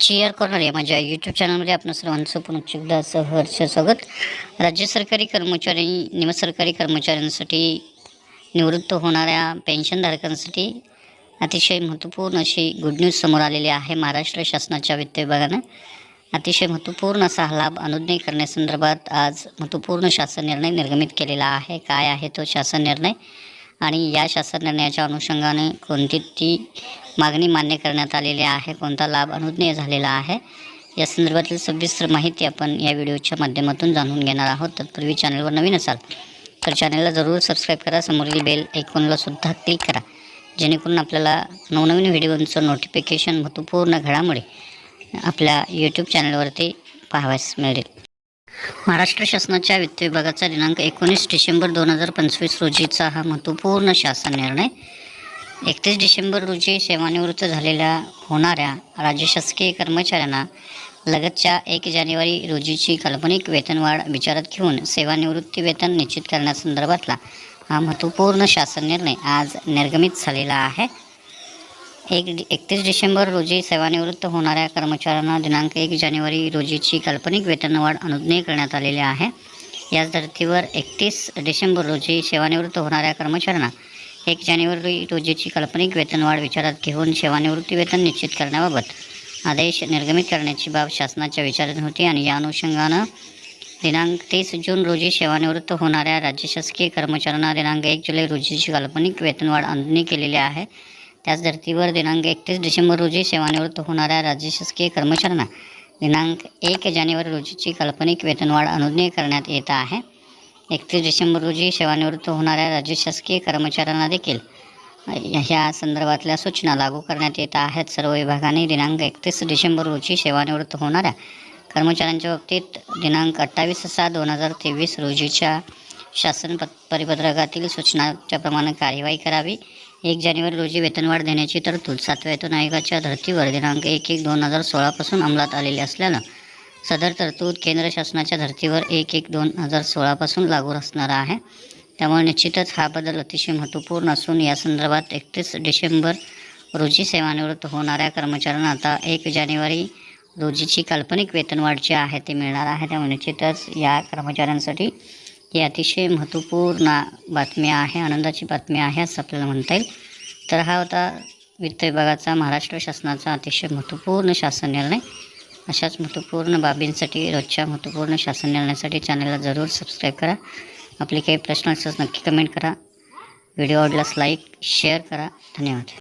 Cheer corner आहे माझ्या YouTube चॅनलमध्ये आपण सर्वांचं पुनश्चिकदा सहर्ष स्वागत. राज्य सरकारी कर्मचारी निमसरकारी कर्मचाऱ्यांसाठी निवृत्त होणाऱ्या पेन्शनधारकांसाठी अतिशय महत्त्वपूर्ण अशी गुड न्यूज समोर आलेली आहे महाराष्ट्र शासनाच्या वित्त विभागानं. अतिशय महत्त्वपूर्ण असा हा लाभ अनुज्ञय करण्यासंदर्भात आज महत्त्वपूर्ण शासन निर्णय निर्गमित केलेला आहे. काय आहे तो शासन निर्णय? आणि या शासन निर्णयाच्या अनुषंगाने कोणती ती मागणी मान्य करण्यात आलेली आहे कोणता लाभ अनुज्ञेय झालेला आहे या संदर्भातील सविस्तर माहिती आपण या व्हिडिओच्या माध्यमातून जाणून घेणार आहोत. तत्पूर्वी चॅनलवर नवीन असाल तर चॅनलला जरूर सबस्क्राईब करा समोरील बेल ऐकूनला सुद्धा क्लिक करा जेणेकरून आपल्याला नवनवीन व्हिडिओचं नोटिफिकेशन महत्त्वपूर्ण घडामोडी आपल्या यूट्यूब चॅनलवरती पाहावयास मिळेल. महाराष्ट्र शासनाच्या वित्त विभागाचा दिनांक एकोणीस डिसेंबर दोन हजार पंचवीस रोजीचा हा महत्त्वपूर्ण शासन निर्णय. एकतीस डिसेंबर रोजी सेवानिवृत्त झालेल्या होणाऱ्या राज्य शासकीय कर्मचाऱ्यांना लगतच्या एक जानेवारी रोजीची काल्पनिक वेतनवाढ विचारात घेऊन सेवानिवृत्ती वेतन निश्चित करण्यासंदर्भातला हा महत्त्वपूर्ण शासन निर्णय आज निर्गमित झालेला आहे. एक डि एकतीस डिसेंबर रोजी सेवानिवृत्त होणाऱ्या कर्मचाऱ्यांना दिनांक एक जानेवारी रोजीची काल्पनिक वेतनवाढ अनुज्ञेय करण्यात आलेली आहे. याच धर्तीवर एकतीस डिसेंबर रोजी सेवानिवृत्त होणाऱ्या कर्मचाऱ्यांना एक जानेवारी रोजीची काल्पनिक वेतनवाढ विचारात घेऊन सेवानिवृत्ती वेतन निश्चित करण्याबाबत आदेश निर्गमित करण्याची बाब शासनाच्या विचारात होती आणि या अनुषंगानं दिनांक तीस जून रोजी सेवानिवृत्त होणाऱ्या राज्य शासकीय कर्मचाऱ्यांना दिनांक एक जुलै रोजीची काल्पनिक वेतनवाढ अनुज्ञेय केलेली आहे. त्याच धर्तीवर दिनांक एकतीस डिसेंबर रोजी सेवानिवृत्त होणाऱ्या राज्य शासकीय कर्मचाऱ्यांना दिनांक एक जानेवारी रोजीची काल्पनिक वेतनवाढ अनुज्ञेय करण्यात येत आहे. एकतीस डिसेंबर रोजी सेवानिवृत्त होणाऱ्या राज्य शासकीय कर्मचाऱ्यांना देखील ह्या संदर्भातल्या सूचना लागू करण्यात येत आहेत. सर्व विभागाने दिनांक एकतीस डिसेंबर रोजी सेवानिवृत्त होणाऱ्या कर्मचाऱ्यांच्या बाबतीत दिनांक अठ्ठावीस सहा दोन हजार तेवीस रोजीच्या शासन प परिपत्रकातील सूचनाच्या प्रमाणे कार्यवाही करावी. एक जानेवारी रोजी वेतनवाढ देण्याची तरतूद. सातव्या वेतन आयोगाच्या धर्तीवर दिनांक एक एक दोन हजार सोळापासून अंमलात आलेली असल्यानं सदर तरतूद केंद्र शासनाच्या धर्तीवर एक एक दोन हजार सोळापासून लागू असणार आहे. त्यामुळे निश्चितच हा बदल अतिशय महत्त्वपूर्ण असून या संदर्भात एकतीस डिसेंबर रोजी सेवानिवृत्त होणाऱ्या कर्मचाऱ्यांना आता एक जानेवारी रोजीची काल्पनिक वेतनवाढ जी आहे ती मिळणार आहे. त्यामुळे निश्चितच या कर्मचाऱ्यांसाठी ही अतिशय महत्त्वपूर्ण बातमी आहे आनंदाची बातमी आहे असं आपल्याला म्हणता येईल. तर हा होता वित्त विभागाचा महाराष्ट्र शासनाचा अतिशय महत्त्वपूर्ण शासन निर्णय. अशाच महत्त्वपूर्ण बाबींसाठी रोजच्या महत्त्वपूर्ण शासन निर्णयासाठी चॅनलला जरूर सबस्क्राईब करा. आपले काही प्रश्न असल्यास नक्की कमेंट करा. व्हिडिओ आवडल्यास लाईक शेअर करा. धन्यवाद.